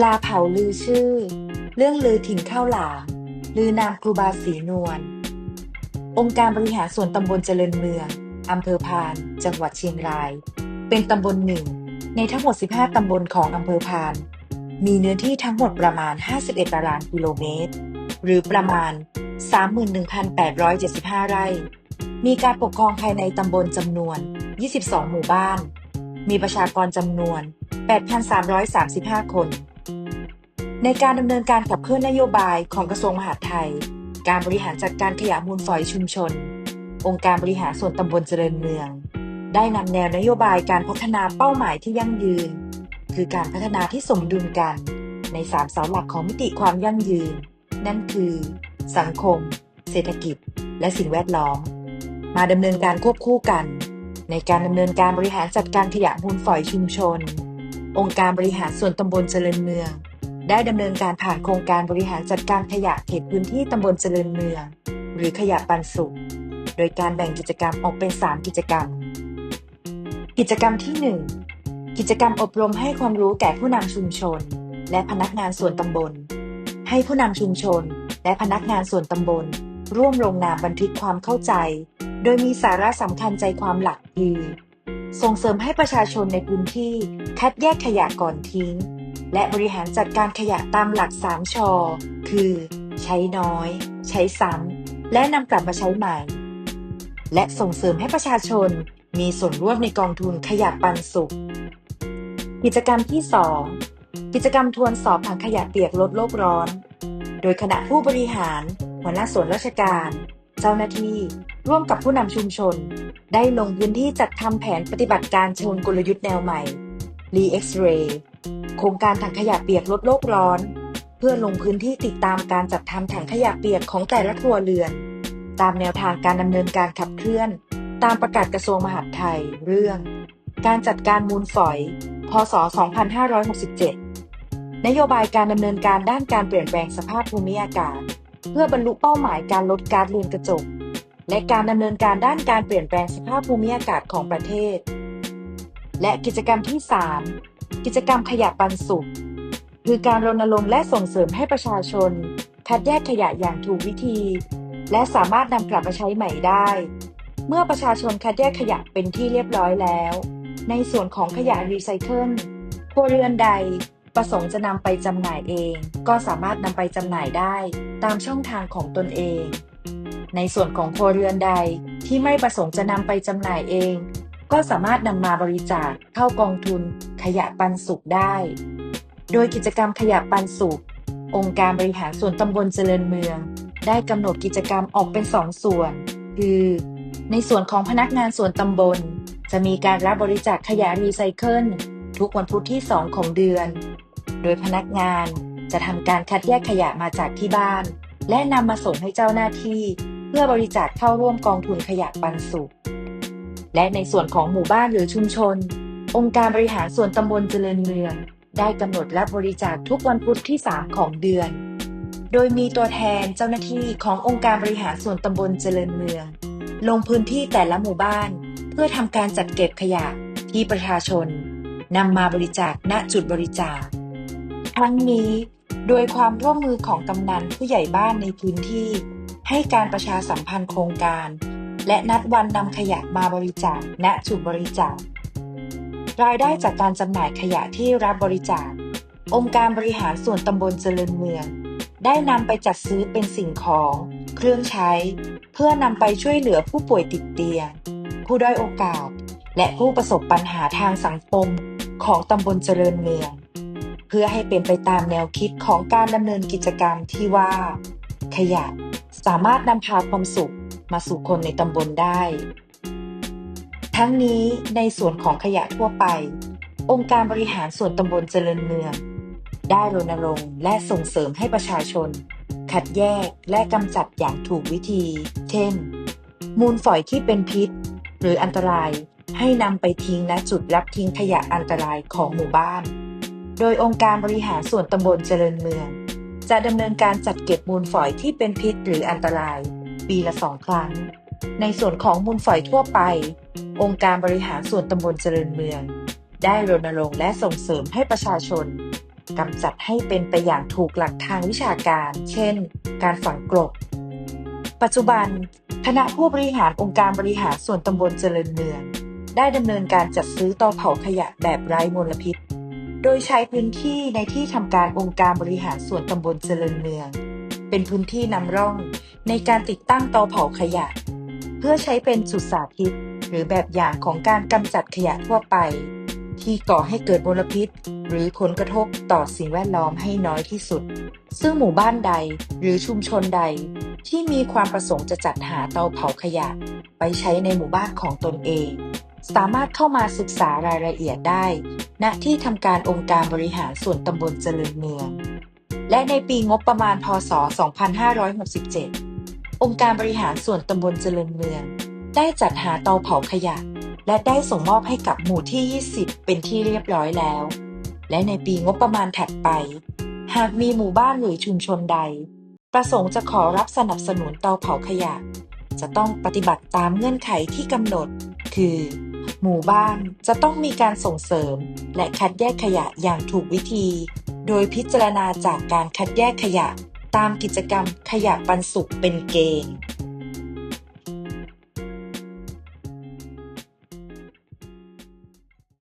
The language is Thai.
ปลาเผาลือชื่อ เรื่องลือถิ่นข้าวหลามลือนามครูบาศรีนวล องค์การบริหารส่วนตำบลเจริญเมือง อำเภอพาน จังหวัดเชียงราย เป็นตำบลหนึ่ง ในทั้งหมด 15 ตำบลของอำเภอพาน มีเนื้อที่ทั้งหมดประมาณ 51 ตารางกิโลเมตร หรือประมาณ 31,875 ไร่ มีการปกครองภายในตำบลจำนวน 22 หมู่บ้าน มีประชากรจำนวน 8,335 คน ในการดำเนินการขับเคลื่อนนโยบายของกระทรวงมหาดไทย การบริหารจัดการขยะมูลฝอยชุมชน องค์การบริหารส่วนตำบลเจริญเมือง ได้นำแนวนโยบายการพัฒนาเป้าหมายที่ยั่งยืน คือการพัฒนาที่สมดุลกัน ในสามเสาหลักของมิติความยั่งยืน นั่นคือ สังคม เศรษฐกิจ และสิ่งแวดล้อม มาดำเนินการควบคู่กัน ในการดำเนินการบริหารจัดการขยะมูลฝอยชุมชน องค์การบริหารส่วนตำบลเจริญเมือง ได้ดำเนินการผ่านโครงการบริหารจัดการขยะเขตพื้นที่ตำบลเจริญเมือง หรือขยะปันสุข โดยการแบ่งกิจกรรมออกเป็น 3 กิจกรรม กิจกรรมที่ 1 กิจกรรมอบรมให้ความรู้แก่ผู้นำชุมชน และพนักงานส่วนตำบล ให้ผู้นำชุมชน และพนักงานส่วนตำบล ร่วมลงนามบันทึกความเข้าใจ โดยมีสาระสำคัญใจความหลักคือส่งเสริมให้ประชาชนในพื้นที่คัดแยกขยะก่อนทิ้ง และบริหารจัดการขยะตามหลัก 3ชอคือ ใช้น้อย ใช้ซ้ำ และนำกลับมาใช้ใหม่ และส่งเสริมให้ประชาชนมีส่วนร่วมในกองทุนขยะปันสุข กิจกรรมที่ 2 กิจกรรมทวนสอบถังขยะเปียกลดโลกร้อน โดยคณะผู้บริหาร หัวหน้าส่วนราชการ เจ้าหน้าที่ ร่วมกับผู้นำชุมชน ได้ลงพื้นที่จัดทำแผนปฏิบัติการเชิงกลยุทธ์แนวใหม่ r e x Ray โครงการถังขยะเปียกลดโลกร้อน เพื่อลงพื้นที่ติดตามการจัดทำถังขยะเปียกของแต่ละครัวเรือน ตามแนวทางการดำเนินการขับเคลื่อน ตามประกาศกระทรวงมหาดไทย เรื่อง การจัดการมูลฝอย พศ 2567 นโยบายการดำเนินการด้านการเปลี่ยนแปลงสภาพภูมิอากาศ เพื่อบรรลุเป้าหมายการลดกาซเรือนกระจกและการดำเนินการด้านการเปลี่ยนแปลงสภาพภูมิอากาศของประเทศ และกิจกรรมที่ 3 กิจกรรมขยะปันสุข คือการรณรงค์และส่งเสริมให้ประชาชน คัดแยกขยะอย่างถูกวิธี และสามารถนำกลับมาใช้ใหม่ได้ เมื่อประชาชนคัดแยกขยะเป็นที่เรียบร้อยแล้ว ในส่วนของขยะรีไซเคิลครัวเรือนใดประสงค์จะนำไปจำหน่ายเอง ก็สามารถนำไปจำหน่ายได้ตามช่องทางของตนเอง ในส่วนของครัวเรือนใดที่ไม่ประสงค์จะนำไปจำหน่ายเอง ก็สามารถนำมาบริจาคเข้ากองทุนขยะปันสุขได้ โดยกิจกรรมขยะปันสุข องค์การบริหารส่วนตำบลเจริญเมือง ได้กำหนดกิจกรรมออกเป็นสองส่วน คือ ในส่วนของพนักงานส่วนตำบล จะมีการรับบริจาคขยะรีไซเคิลทุกวันพุธที่ 2 ของเดือน โดยพนักงานจะทำการคัดแยกขยะมาจากที่บ้าน และนำมาส่งให้เจ้าหน้าที่ เพื่อบริจาคเข้าร่วมกองทุนขยะปันสุข และในส่วนของหมู่บ้านหรือชุมชน องค์การบริหารส่วนตำบลเจริญเมือง ได้กำหนดรับบริจาคทุกวันพุธที่ 3 ของเดือน โดยมีตัวแทนเจ้าหน้าที่ขององค์การบริหารส่วนตำบลเจริญเมือง ลงพื้นที่แต่ละหมู่บ้าน เพื่อทำการจัดเก็บขยะที่ประชาชนนำมาบริจาคณจุดบริจาคทั้งนี้โดยความร่วมมือของกำนันผู้ใหญ่บ้านในพื้นที่ ให้การประชาสัมพันธ์โครงการ และนัดวันนำขยะมาบริจาคณจุดบริจาค รายได้จากการจำหน่ายขยะที่รับบริจาค องค์การบริหารส่วนตำบลเจริญเมือง ได้นำไปจัดซื้อเป็นสิ่งของ เครื่องใช้ เพื่อนำไปช่วยเหลือผู้ป่วยติดเตียง ผู้ด้อยโอกาส และผู้ประสบปัญหาทางสังคมของตำบลเจริญเมือง เพื่อให้เป็นไปตามแนวคิดของการดำเนินกิจกรรมที่ว่า ขยะสามารถนำพาความสุข มาสู่คนในตำบลได้ ทั้งนี้ในส่วนของขยะทั่วไป องค์การบริหารส่วนตำบลเจริญเมือง ได้รณรงค์และส่งเสริมให้ประชาชนคัดแยกและกำจัดอย่างถูกวิธี เช่น มูลฝอยที่เป็นพิษ หรืออันตรายให้นำไปทิ้งณจุดรับทิ้งขยะอันตรายของหมู่บ้าน โดยองค์การบริหารส่วนตำบลเจริญเมือง จะดำเนินการจัดเก็บมูลฝอยที่เป็นพิษหรืออันตราย ปีละสองครั้ง ในส่วนของมูลฝอยทั่วไป องค์การบริหารส่วนตำบลเจริญเมือง ได้รณรงค์และส่งเสริมให้ประชาชนกำจัดให้เป็นไปอย่างถูกหลักทางวิชาการ เช่น การฝังกลบ ปัจจุบัน คณะผู้บริหารองค์การบริหารส่วนตำบลเจริญเมือง ได้ดำเนินการจัดซื้อเตาเผาขยะแบบไร้มลพิษ โดยใช้พื้นที่ในที่ทำการองค์การบริหารส่วนตำบลเจริญเมือง เป็นพื้นที่นำร่อง ในการติดตั้งเตาเผาขยะ เพื่อใช้เป็นจุดสาธิต หรือแบบอย่างของการกำจัดขยะทั่วไป ที่ก่อให้เกิดมลพิษ หรือผลกระทบต่อสิ่งแวดล้อมให้น้อยที่สุด ซึ่งหมู่บ้านใดหรือชุมชนใด ที่มีความประสงค์จะจัดหาเตาเผาขยะ ไปใช้ในหมู่บ้านของตนเอง สามารถเข้ามาศึกษารายละเอียดได้ ณที่ทำการองค์การบริหารส่วนตำบลเจริญเมือง และในปีงบประมาณพศ 2567 องค์การบริหารส่วนตำบลเจริญเมือง ได้จัดหาเตาเผาขยะ และได้ส่งมอบให้กับหมู่ที่ 20 เป็นที่เรียบร้อยแล้ว และในปีงบประมาณถัดไป หากมีหมู่บ้านหรือชุมชนใด ประสงค์จะขอรับสนับสนุนเตาเผาขยะ จะต้องปฏิบัติตามเงื่อนไขที่กำหนด คือ หมู่บ้านจะต้องมีการส่งเสริม และคัดแยกขยะอย่างถูกวิธี โดยพิจารณาจากการคัดแยกขยะตามกิจกรรมขยะปันสุกเป็นเกณฑ์